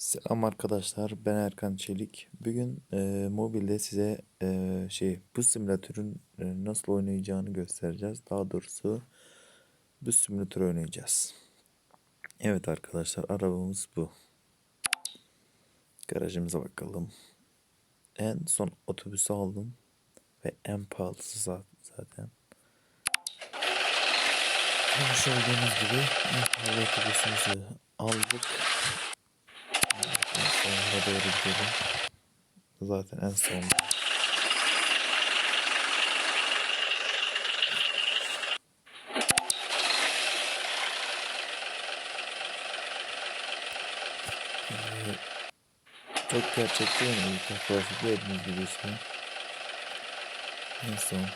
Selam arkadaşlar, ben Erkan Çelik. Bugün e, mobilde size e, şey bu simülatörün e, nasıl oynayacağını göstereceğiz. Daha doğrusu bu simülatörü oynayacağız. Evet arkadaşlar, arabamız bu. Garajımıza bakalım. En son otobüsü aldım ve en pahalısı za- zaten. Olduğunuz gibi en pahalı otobüsümüzü aldık. Doğru gidelim. Zaten en son. Ee, Çok gerçekçi mi? İlk arkadaşlar gördüğünüz gibi işte. En son.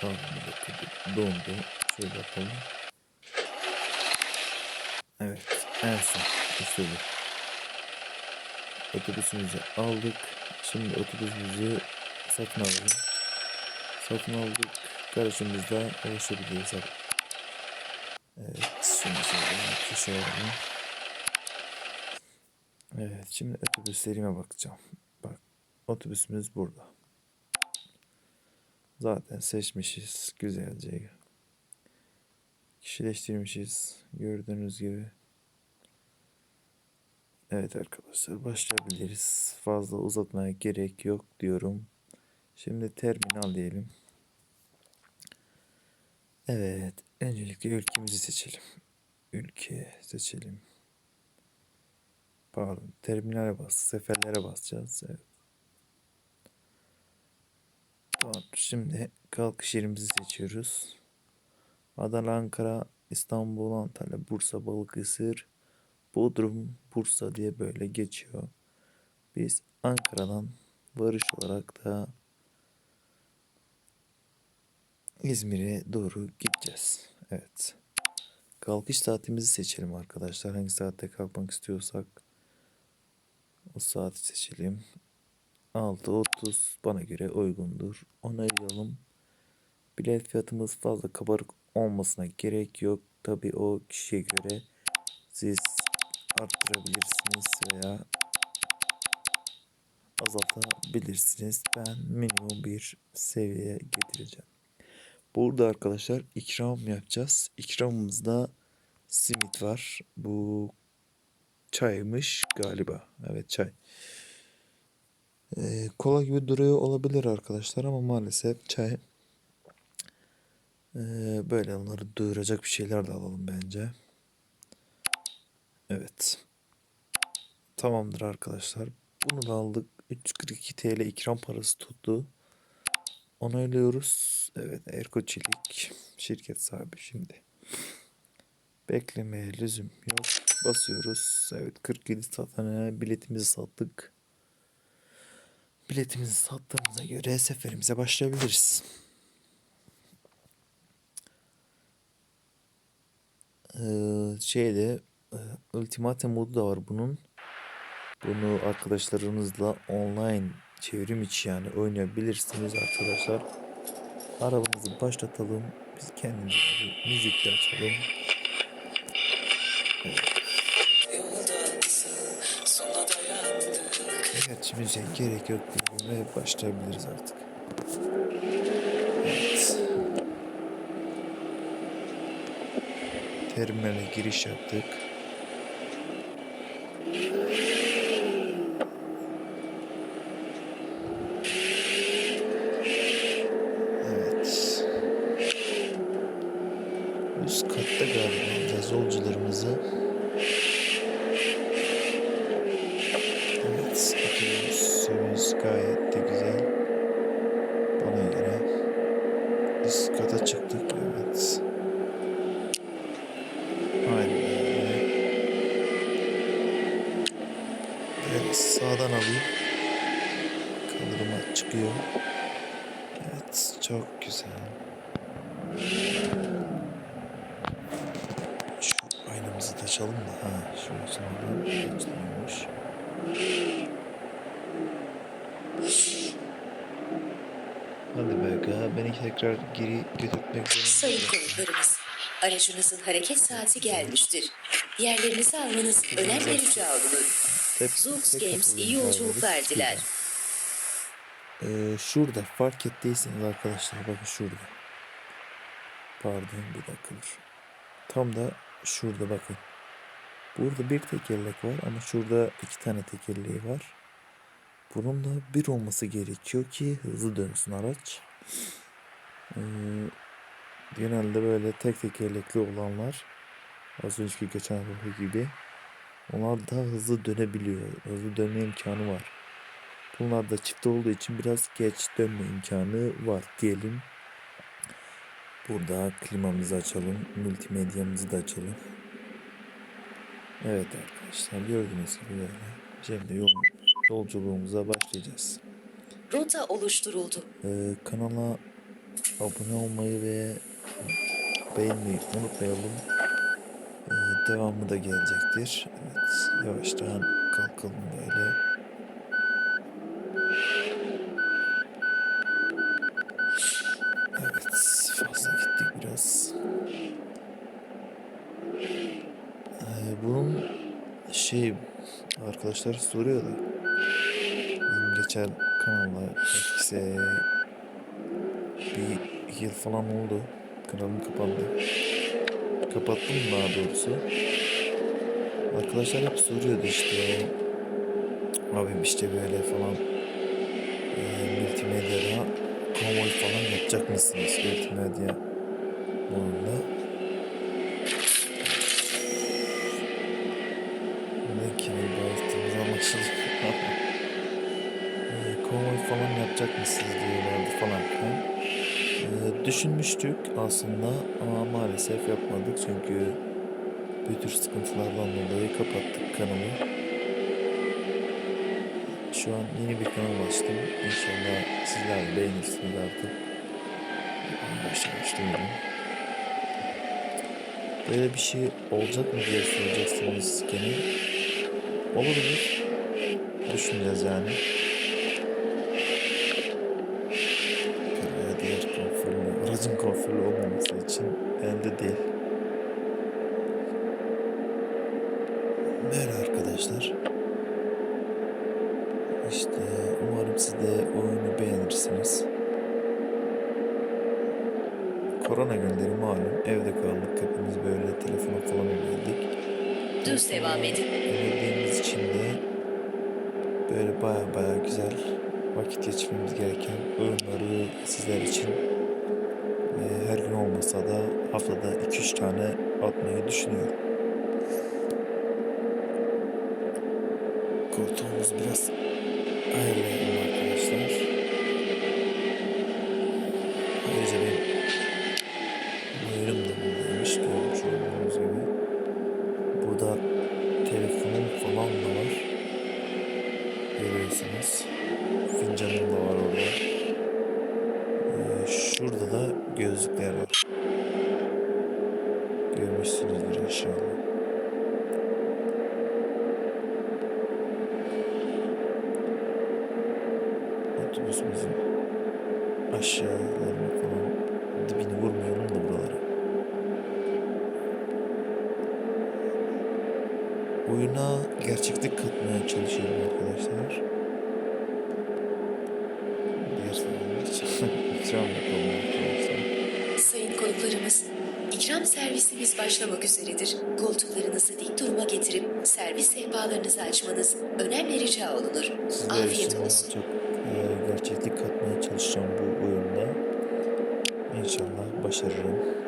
Pardon bir dakika dondu. Şöyle yapalım. Evet en son. İşte bu. Otobüsümüzü aldık. Şimdi otobüsümüzü satın alalım. Satın aldık. Garajımızda ulaşabiliriz. Evet. Şimdi şöyle köşeye. Evet. Şimdi otobüslerime bakacağım. Bak. Otobüsümüz burada. Zaten seçmişiz. Güzelce. Kişileştirmişiz. Gördüğünüz gibi. Evet arkadaşlar başlayabiliriz. Fazla uzatmaya gerek yok diyorum. Şimdi terminal diyelim. Evet. Öncelikle ülkemizi seçelim. Ülke seçelim. Pardon. Terminale bas. Seferlere basacağız. Evet. Tamam. Şimdi kalkış yerimizi seçiyoruz. Adana, Ankara, İstanbul, Antalya, Bursa, Balıkesir, Bodrum, Bursa diye böyle geçiyor. Biz Ankara'dan varış olarak da İzmir'e doğru gideceğiz. Evet. Kalkış saatimizi seçelim arkadaşlar. Hangi saatte kalkmak istiyorsak o saati seçelim. 6.30 bana göre uygundur. Onaylayalım. Bilet fiyatımız fazla kabarık olmasına gerek yok. Tabi o kişiye göre siz arttırabilirsiniz veya azaltabilirsiniz. Ben minimum bir seviyeye getireceğim. Burada arkadaşlar ikram yapacağız. İkramımızda simit var. Bu çaymış galiba. Evet çay. Ee, kola gibi duruyor olabilir arkadaşlar ama maalesef çay. Ee, böyle onları doyuracak bir şeyler de alalım bence. Evet. Tamamdır arkadaşlar. Bunu da aldık. 342 TL ikram parası tuttu. Onaylıyoruz. Evet Erko Çelik şirket sahibi şimdi. Beklemeye lüzum yok. Basıyoruz. Evet 47 satana biletimizi sattık. Biletimizi sattığımıza göre seferimize başlayabiliriz. Ee, şeyde Ultimate modu da var bunun. Bunu arkadaşlarınızla online çevrim içi yani oynayabilirsiniz arkadaşlar. Arabamızı başlatalım. Biz kendimize bir müzik de açalım. Evet müziğe gerek yok diyorum ve başlayabiliriz artık. Evet. Terminale giriş yaptık. Evet. Üst katta galiba biraz yolcularımızı. Evet, otobüsümüz gayet de güzel. Bana göre. Üst kata çıktık, evet. Aynen öyle. Evet, sağdan alayım. Kaldırıma çıkıyor. Evet, çok güzel. Şu aynamızı da açalım da. Ha, şu sonra açılıyormuş. Hadi be aga, beni tekrar geri götürtmek zorunda Sayın konuklarımız, aracınızın hareket saati gelmiştir. Yerlerinizi almanız önem verici olunur. Hep, Zoox hep Games iyi yolculuklar diler. Ee, şurada fark ettiyseniz arkadaşlar bakın şurada. Pardon bir dakika dur. Tam da şurada bakın. Burada bir tekerlek var ama şurada iki tane tekerleği var. Bunun da bir olması gerekiyor ki hızlı dönsün araç. Ee, genelde böyle tek tekerlekli olanlar az önceki geçen araba gibi onlar daha hızlı dönebiliyor. Hızlı dönme imkanı var. Bunlar da çift olduğu için biraz geç dönme imkanı var diyelim. Burada klimamızı açalım. Multimedyamızı da açalım. Evet arkadaşlar gördüğünüz gibi böyle. Şimdi yol, yolculuğumuza başlayacağız. Rota oluşturuldu. Ee, kanala abone olmayı ve beğenmeyi unutmayalım. Ee, devamı da gelecektir. Evet yavaştan kalkalım böyle. Evet fazla gittik biraz. Ee, bunun şey arkadaşlar soruyor da benim geçen kanalla eskisi bir yıl falan oldu. Kanalım kapandı. Kapattım daha doğrusu. Arkadaşlar hep soruyordu işte. Abim işte böyle falan e, multimedyada konvoy falan yapacak mısınız multimedya modunda? Ne ki bağırttığımız anlaşılıyor. e, konvoy falan yapacak mısınız diyorlardı falan filan. E, düşünmüştük aslında ama maalesef yapmadık çünkü bir tür sıkıntılardan dolayı kapattık kanalı. Şu an yeni bir kanal açtım. İnşallah sizler beğenirsiniz artık. Yavaş yavaş duyuyorum. Böyle bir şey olacak mı diye soracaksınız gene. Olabilir. Düşüneceğiz yani. Aracın konforlu olmaması için elde değil. Böyle arkadaşlar. İşte umarım siz de oyunu beğenirsiniz. Korona günleri malum evde kaldık hepimiz böyle telefona falan önerdik. Düz devam edin. Önerdiğimiz için de böyle baya baya güzel vakit geçirmemiz gereken oyunları sizler için olmasa da haftada 2-3 tane atmayı düşünüyorum. Koltuğumuz biraz ayarlayalım arkadaşlar. Ayrıca benim buyurun da buradaymış görmüş olduğunuz gibi. Burada telefonum falan da var. Görüyorsunuz. Fincanım da var orada. Ee, şurada da gözlükler var. Görmüşsünüzdür inşallah. Otobüsümüzün aşağılarına falan dibini vurmayalım da buralara. Oyuna gerçeklik katmaya çalışıyorum arkadaşlar. Diğer yapalım arkadaşlar. Sayın konuklarımız, ikram servisimiz başlamak üzeredir. Koltuklarınızı dik duruma getirip servis sehpalarınızı açmanız önemli rica olunur. Sizler Afiyet için olsun. çok e, gerçeklik katmaya çalışacağım bu oyunda. İnşallah başarırım.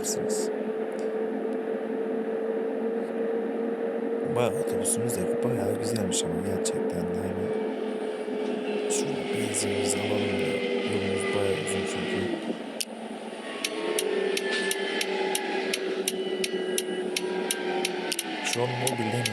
Belirtebilirsiniz. Bayağı otobüsümüz de bayağı güzelmiş ama gerçekten de hani şurada benzinimizi alalım da yolumuz bayağı uzun çünkü. Şu an mobilden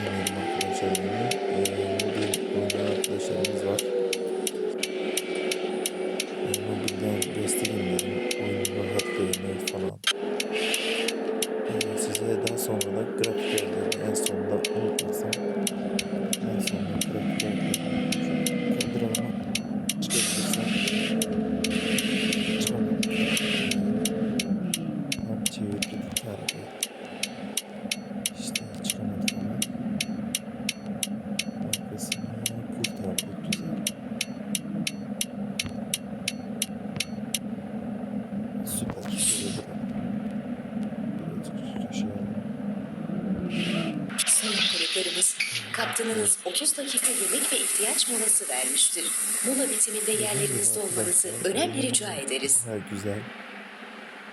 ihtiyaç molası vermiştir. Mola bitiminde yerlerinizde olmanızı önemli rica ederiz. Baya güzel.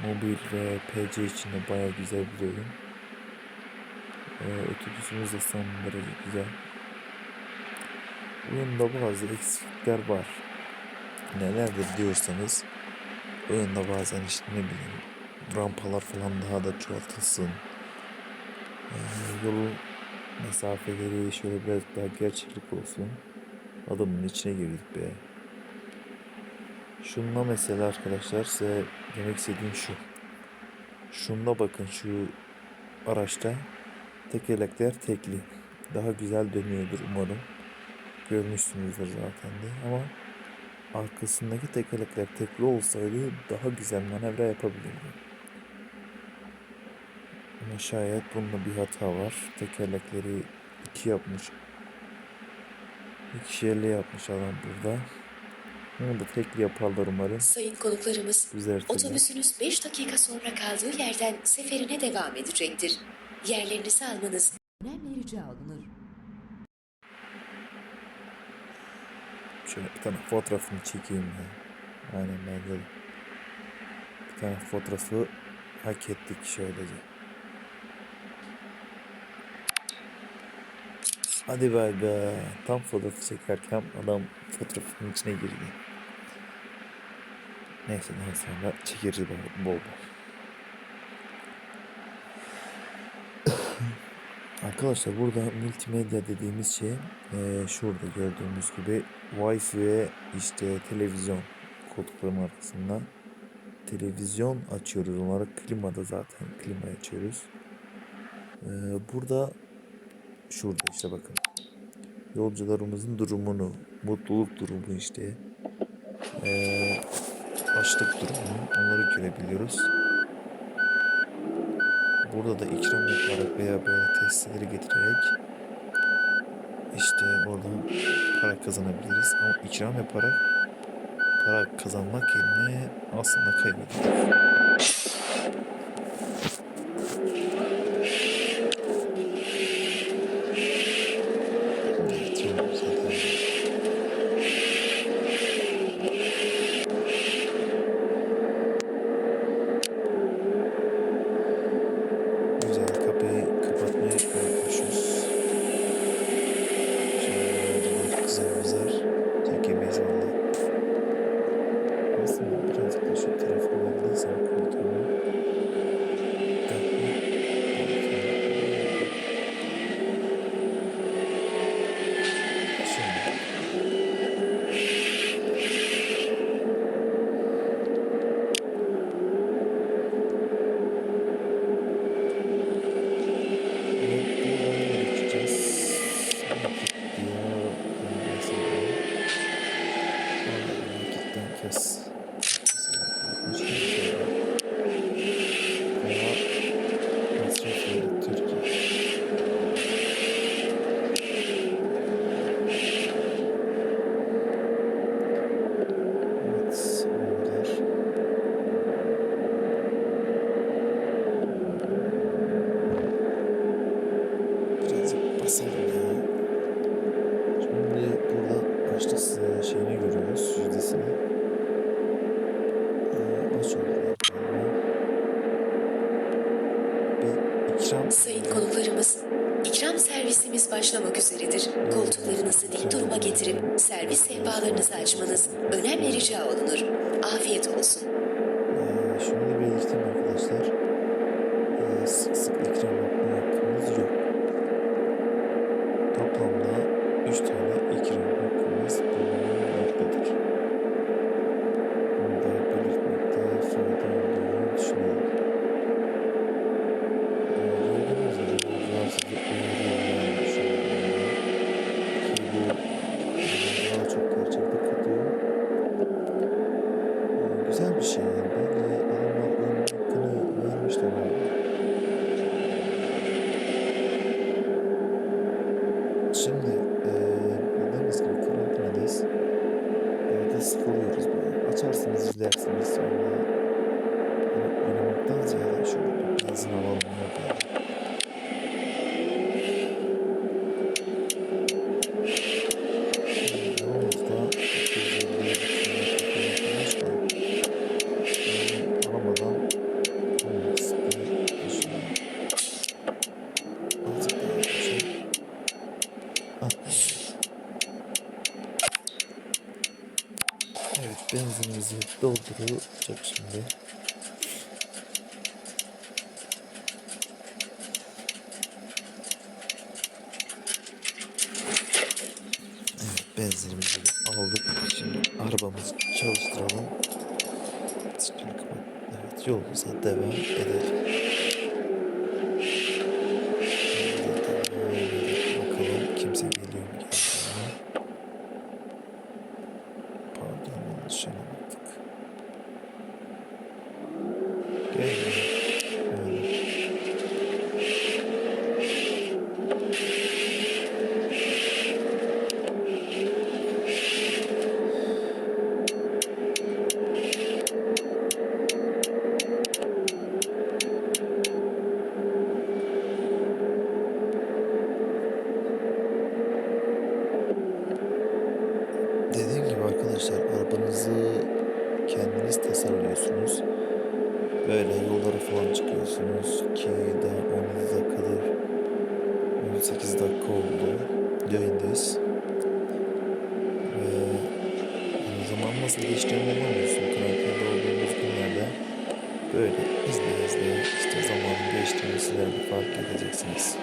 Mobil ve PC için de baya güzel bir oyun. Ee, otobüsümüz de son derece güzel. Oyunda bazı eksiklikler var. Nelerdir diyorsanız oyunda bazen işte ne bileyim rampalar falan daha da çoğaltılsın. Ee, yol mesafeleri şöyle biraz daha gerçeklik olsun. Adamın içine girdik be. Şununla mesela arkadaşlar size demek istediğim şu. Şunda bakın şu araçta tekerlekler tekli. Daha güzel dönüyordur umarım. Görmüşsünüzdür zaten de ama arkasındaki tekerlekler tekli olsaydı daha güzel manevra yapabilirdi. Ama şayet bunda bir hata var. Tekerlekleri iki yapmış. İki yerli yapmış adam burada. Onu da tekli yaparlar umarım. Sayın konuklarımız, Düzeltirler. otobüsünüz 5 dakika sonra kaldığı yerden seferine devam edecektir. Yerlerinizi almanız önemli rica olunur. Şöyle bir tane fotoğrafını çekeyim ya. Aynen bence de. Bir tane fotoğrafı hak ettik şöylece. Hadi be be. Tam fotoğrafı çekerken adam fotoğrafın içine girdi. Neyse daha sonra çekeriz bol bol. Arkadaşlar burada multimedya dediğimiz şey eee, şurada gördüğümüz gibi Wi-Fi ve işte televizyon koltukların arkasında televizyon açıyoruz onlara klimada zaten klima açıyoruz. Eee, burada şurada işte bakın yolcularımızın durumunu mutluluk durumu işte eee açlık durumunu onları görebiliyoruz. Burada da ikram yaparak veya böyle testleri getirerek işte oradan para kazanabiliriz. Ama ikram yaparak para kazanmak yerine aslında kaybediyoruz. Evet, çok güzel. Güzel kapıyı kapatmayı unutmuşuz. Şöyle yolcular kızar kızar çekemeyiz valla. Aslında birazcık da şu tarafa verdiysem koltuğumu basalım ya. Şimdi burada başlık sı- şeyini görüyoruz. Yüzdesini. Ee, aç oldular galiba. Bir ikram Sayın konuklarımız, ikram servisimiz başlamak üzeredir. Koltuklarınızı dik duruma getirip servis sehpalarınızı açmanız önemli rica olunur. Afiyet olsun. Ee, şunu da belirteyim arkadaşlar. Ee, sık sık ikram yapma hakkımız yok. Toplamda 3 tane ikram hakkımız bulunmaktadır. Bunu da belirtmekte fayda olduğunu düşünüyorum. Ee, gördüğünüz gibi rahatsızlık uyarıyor şu anda. Ki bu e, daha çok gerçekte katıyor. Ee, Güzel bir şey yani. Bence adamlar oyunun hakkını vermişler abi. Şimdi eee bildiğiniz gibi karantinadayız. Evde sıkılıyoruz böyle. Açarsınız izlersiniz sonra hani oynamaktan ziyade şöyle bir benzin alalım yok yani. Şimdi Yolumuzda 250 kilometre falan kalmış da benzin alamadan olmak sıkıntı düşünüyorum. Azıcık daha yaklaşayım. Ah, Evet dolduracak şimdi. Evet benzinimizi aldık. Şimdi arabamızı çalıştıralım. Evet yolumuza devam edelim. Böyle yollara falan çıkıyorsunuz ki daha 17 dakikadır 18 dakika oldu yayındayız. Ve hani zaman nasıl geçtiğini anlamıyorsun karantinada olduğumuz günlerde. Böyle izle izle işte zamanın geçtiğini sizler de fark edeceksiniz.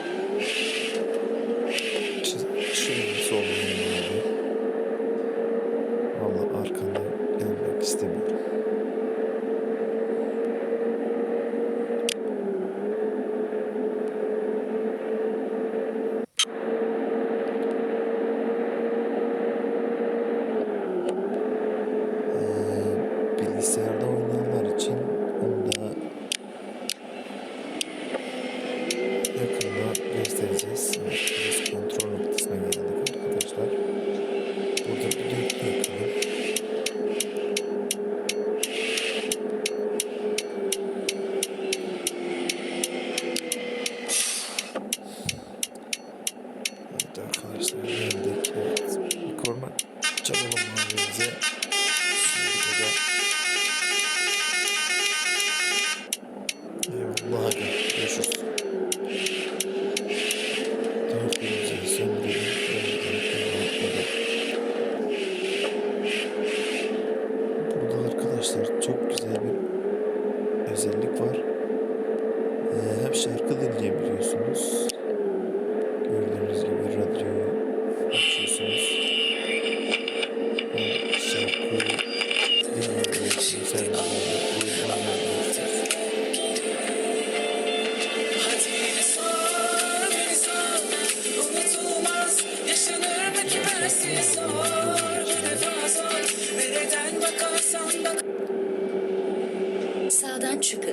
Oaxaca. 可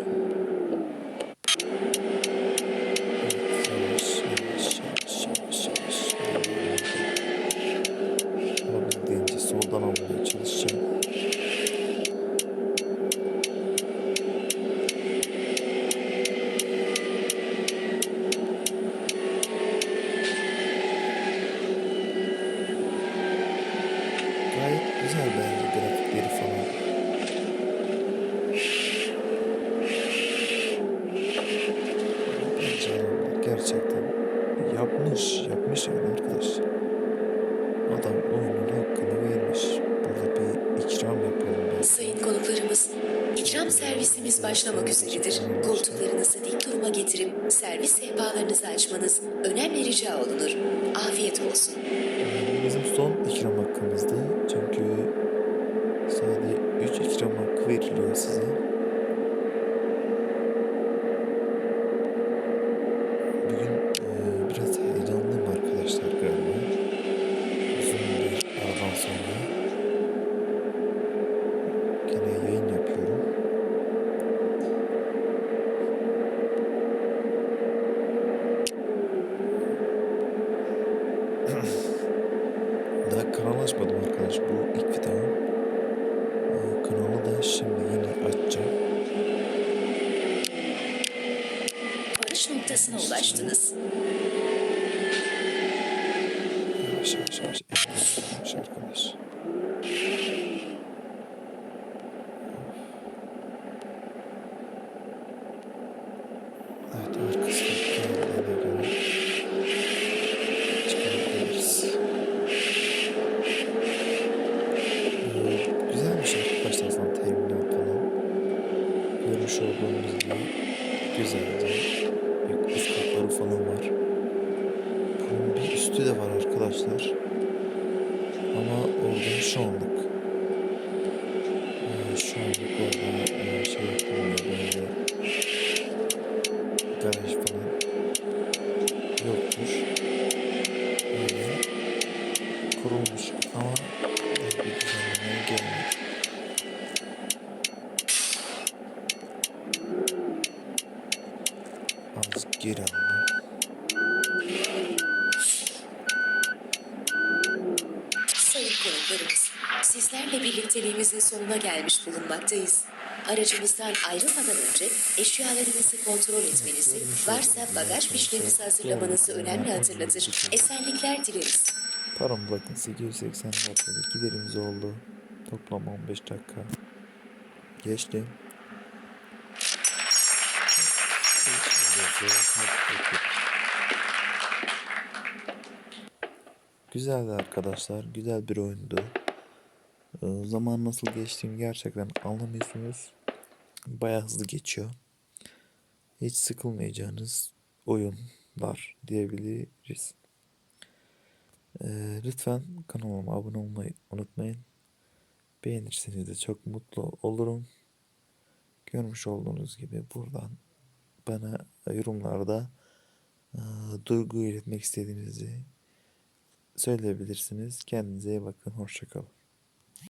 servisimiz başlamak üzeredir. Koltuklarınızı dik duruma getirip servis sehpalarınızı açmanız önemli rica olunur. Afiyet olsun. Bizim son ikram hakkımızdı. Çünkü sadece 3 ikram hakkı veriliyor size. Bugün eee, biraz heyecanlıyım arkadaşlar galiba. Uzun bir aradan sonra. Gene yayın yapıyorum. Daha kanal açmadım arkadaş. Bu ilk videom. Ee, Kanalı da şimdi yeni açacağım. Varış noktasına ulaştınız. Yavaş yavaş yavaş arkadaş. Evet arkası geldiğine göre çıkartabiliriz. Ee, güzelmiş arkadaşlar aslında terminal falan. Görmüş olduğunuz gibi güzeldi. Yok, Üst katları falan var. Bunun bir üstü de var arkadaşlar. Ama orada şu anlık. Ee, şu anlık orada e, şey yapılmıyor böyle garaj falan yoktur. Öyle kurulmuş ama bir düzenlemeye gelmedi. Az geri aldım. Sayın konuklarımız, sizlerle birlikteliğimizin sonuna gelmiş bulunmaktayız. Aracımızdan ayrılmadan önce eşyalarınızı kontrol etmenizi, varsa bagaj fişlerinizi hazırlamanızı önemli hatırlatır. Esenlikler dileriz. Param bakın 880 dakikada giderimiz oldu. Toplam 15 dakika. Geçti. Güzeldi arkadaşlar. Güzel bir oyundu. Ee, zaman nasıl geçtiğini gerçekten anlamıyorsunuz. Bayağı hızlı geçiyor. Hiç sıkılmayacağınız oyunlar diyebiliriz. Ee, lütfen kanalıma abone olmayı unutmayın. Beğenirseniz de çok mutlu olurum. Görmüş olduğunuz gibi buradan bana yorumlarda e, duygu iletmek istediğinizi söyleyebilirsiniz. Kendinize iyi bakın. Hoşçakalın.